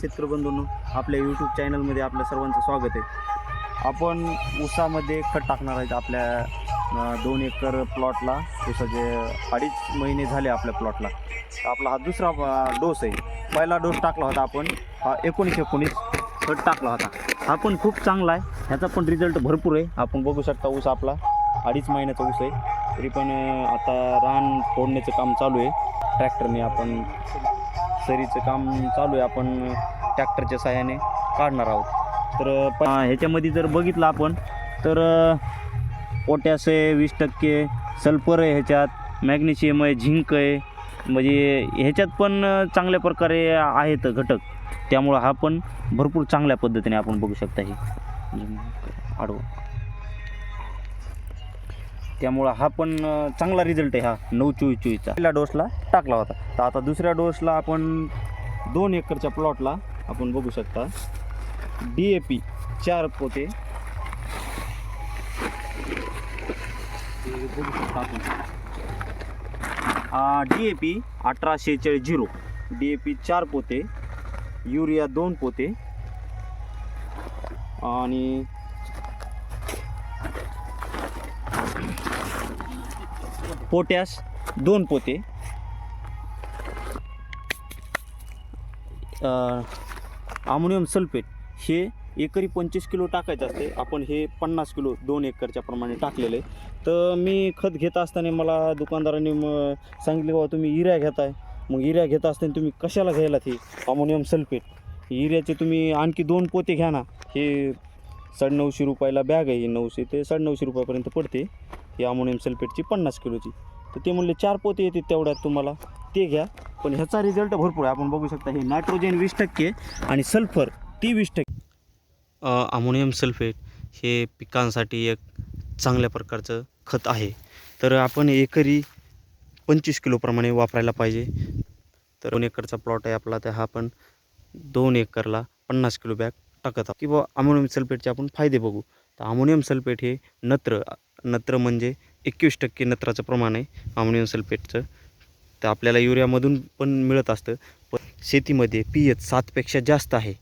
शेतकरी आपल्या यूट्यूब चॅनलमध्ये आपल्या सर्वांचं स्वागत आहे. आपण ऊसामध्ये खत टाकणार आहेत आपल्या दोन एकर प्लॉटला ऊसाचे अडीच महिने झाले आपल्या प्लॉटला आपला हा दुसरा डोस आहे. पहिला डोस टाकला होता आपण. हा एकोणीस एकोणीस खत टाकला होता. हा पण खूप चांगला आहे. ह्याचा पण रिझल्ट भरपूर आहे. आपण बघू शकता ऊस आपला अडीच महिन्याचा ऊस आहे. तरी पण आता रान फोडण्याचं काम चालू आहे. ट्रॅक्टरने आपण सरीचं काम चालू आहे. आपण ट्रॅक्टरच्या सहाय्याने काढणार आहोत. तर प- ह्याच्यामध्ये जर बघितलं आपण तर पोटॅस आहे वीस टक्के सल्फर आहे ह्याच्यात मॅग्नेशियम आहे झिंक आहे. म्हणजे ह्याच्यात पण चांगल्या प्रकारे आहेत घटक. त्यामुळं हा पण भरपूर चांगल्या पद्धतीने आपण बघू शकता हे. आडवं. त्यामुळं हा पण चांगला रिझल्ट आहे हा नऊ चोवीस चोवीसचा. पहिल्या डोसला टाकला होता. तर आता दुसऱ्या डोसला आपण दोन एकरच्या प्लॉटला आपण बघू शकता. डी ए पी चार पोते. बघू शकता आपण डी ए पी अठरा शेहेचाळीस झिरो. डी ए पी चार पोते. युरिया दोन पोते. आणि पोटॅश दोन पोते. अमोनियम सल्फेट हे एकरी पंचवीस किलो टाकायचं असते. आपण हे पन्नास किलो दोन एकरच्या प्रमाणे टाकलेलं. आहे तर मी खत घेत असताना मला दुकानदारांनी मग सांगितले बाबा तुम्ही युरिया घेताय. मग युरिया घेत असताना तुम्ही कशाला घ्यायला ते अमोनियम सल्फेट युरियाचे तुम्ही आणखी दोन पोते घ्या ना. हे साडेनऊशे रुपयाला बॅग आहे. नऊशे ते साडेनऊशे रुपयापर्यंत पडते. ही अमोनियम सल्फेटची पन्नास किलोची. तर ते म्हणले चार पोते येते तेवढ्यात तुम्हाला. ते घ्या. पण ह्याचा रिझल्ट भरपूर आहे. आपण बघू शकता हे नायट्रोजन वीस टक्के आणि सल्फर ती वीस टक्के. अमोनियम सल्फेट हे पिकांसाठी एक चांगल्या प्रकारचं खत आहे. तर आपण एकरी पंचवीस किलोप्रमाणे वापरायला पाहिजे. तर दोन एकरचा प्लॉट आहे आपला तर हा आपण दोन एकरला पन्नास किलो बॅग टाकत आहोत. किंवा अमोनियम सल्फेटचे आपण फायदे बघू. तर अमोनियम सल्फेट हे नत्र नत्र म्हणजे एकवीस टक्के नत्राचं प्रमाण आहे अमोनियम सल्फेटचं. तर आपल्याला युरियामधून पण मिळत असतं पण शेतीमध्ये पी एच सातपेक्षा जास्त आहे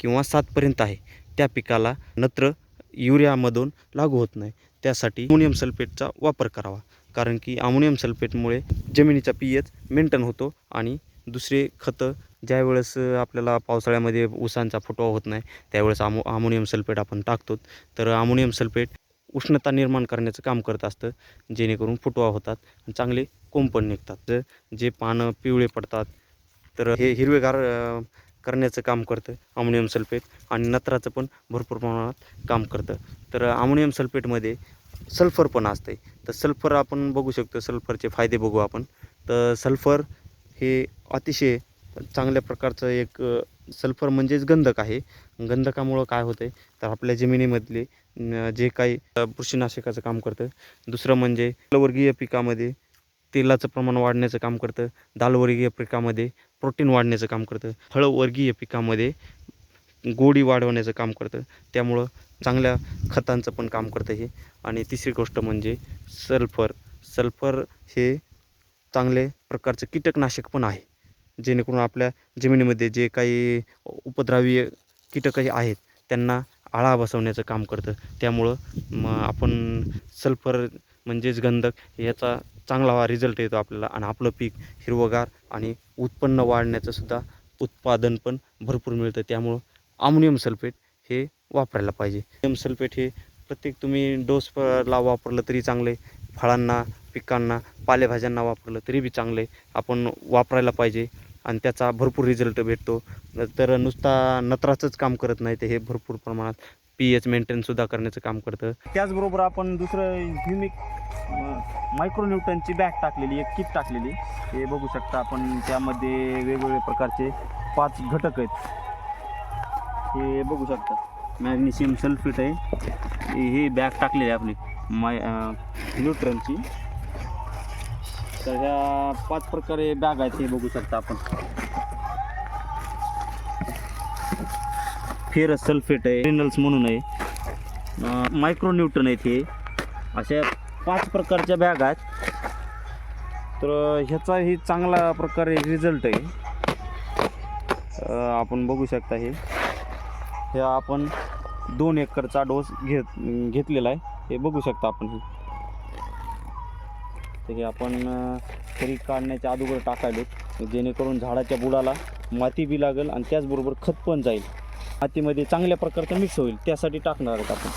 किंवा सातपर्यंत आहे त्या पिकाला नत्र युरियामधून लागू होत नाही. त्यासाठी अमोनियम सल्फेटचा वापर करावा कारण की अमोनियम सल्फेटमुळे जमिनीचा पी एच मेंटेन होतो आणि दुसरे खतं ज्यावेळेस आपल्याला पावसाळ्यामध्ये ऊसांचा फुटवा होत नाही त्यावेळेस आमो अमोनियम सल्फेट आपण टाकतो. तर अमोनियम सल्फेट उष्णता निर्माण करण्याचं काम करत असतं जेणेकरून फुटवा होतात आणि चांगले कोंब पण निघतात. ज- जे पानं पिवळे पडतात तर हे हिरवेगार करण्याचं काम करतं अमोनियम सल्फेट आणि नत्राचं पण भरपूर प्रमाणात काम करतं. तर अमोनियम सल्फेटमध्ये सल्फर पण असते तर सल्फर आपण बघू शकतो सल्फरचे फायदे बघू आपण. तर सल्फर हे अतिशय चांगल्या प्रकारचं एक सल्फर म्हणजेच गंधक आहे. गंधकामुळं काय होतं आहे तर आपल्या जमिनीमधले जे काही बुरशीनाशकाचं काम करतं. दुसरं म्हणजे वर्गीय पिकामध्ये तेलाचं प्रमाण वाढण्याचं काम करतं. दालवर्गीय पिकामध्ये प्रोटीन वाढण्याचं काम करतं. फळवर्गीय पिकामध्ये गोडी वाढवण्याचं काम करतं. त्यामुळं चांगल्या खतांचं पण काम करतं हे. आणि तिसरी गोष्ट म्हणजे सल्फर. सल्फर हे चांगले प्रकारचं कीटकनाशक पण आहे. जेणेकरून आपल्या जमिनीमध्ये जे काही उपद्रवीय कीटकही आहेत त्यांना आळा बसवण्याचं काम करतं. त्यामुळं मग आपण सल्फर म्हणजेच गंधक याचा चांगला रिझल्ट येतो आपल्याला. आणि आपलं पीक हिरवगार आणि उत्पन्न वाढण्याचं सुद्धा उत्पादन पण भरपूर मिळतं. त्यामुळं अमोनियम सल्फेट हे वापरायला पाहिजे. अमोनियम सल्फेट हे प्रत्येक तुम्ही डोस ला वापरलं तरी चांगले. फळांना पिकांना पालेभाज्यांना वापरलं तरी बी चांगले. आपण वापरायला पाहिजे. आणि त्याचा भरपूर रिझल्ट भेटतो. तर नुसता नत्राचंच काम करत नाही ते हे भरपूर प्रमाणात पी एच मेंटेनसुद्धा करण्याचं काम करतं. त्याचबरोबर आपण दुसरं ह्युमिक मायक्रोन्यूटनची बॅग टाकलेली एक किट टाकलेली. हे बघू शकता आपण त्यामध्ये वेगवेगळे प्रकारचे पाच घटक आहेत. हे बघू शकता. मॅग्नेशियम सल्फेट आहे. हे- ही बॅग टाकलेली आहे आपली. माय न्यूट्रनची तर ह्या पाच प्रकारे बॅग आहेत हे बघू शकता आपण. फेरस सल्फेट आहे रिनल्स म्हणून आहे. मायक्रोन्यूटन आहेत हे. अशा पाच प्रकारच्या बॅग आहेत. तर ह्याचाही चांगला प्रकारे रिझल्ट आहे. आपण बघू शकता हे. हे आपण दोन एकरचा डोस घेत घेतलेला आहे. हे बघू शकता आपण. हे तर हे आपण खरी काढण्याच्या अगोदर टाकायलो जेणेकरून झाडाच्या बुडाला माती बी लागेल आणि त्याचबरोबर खत पण जाईल. मातीमध्ये चांगल्या प्रकारचं मिक्स होईल त्यासाठी टाकणार आहेत आपण.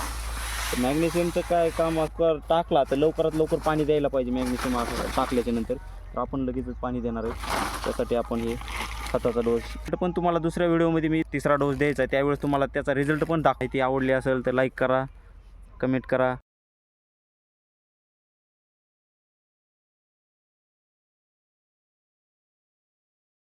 तर मॅग्नेशियमचं काय काम कर टाकला तर लवकरात लवकर पाणी द्यायला पाहिजे मॅग्नेशियम टाकल्याच्या नंतर. तर आपण लगेचच पाणी देणार आहे त्यासाठी आपण हे खताचा डोस पण तुम्हाला दुसऱ्या व्हिडिओमध्ये मी तिसरा डोस द्यायचा आहे. त्यावेळेस तुम्हाला त्याचा रिझल्ट पण दाखवायची आवडली असेल तर लाईक करा कमेंट करा.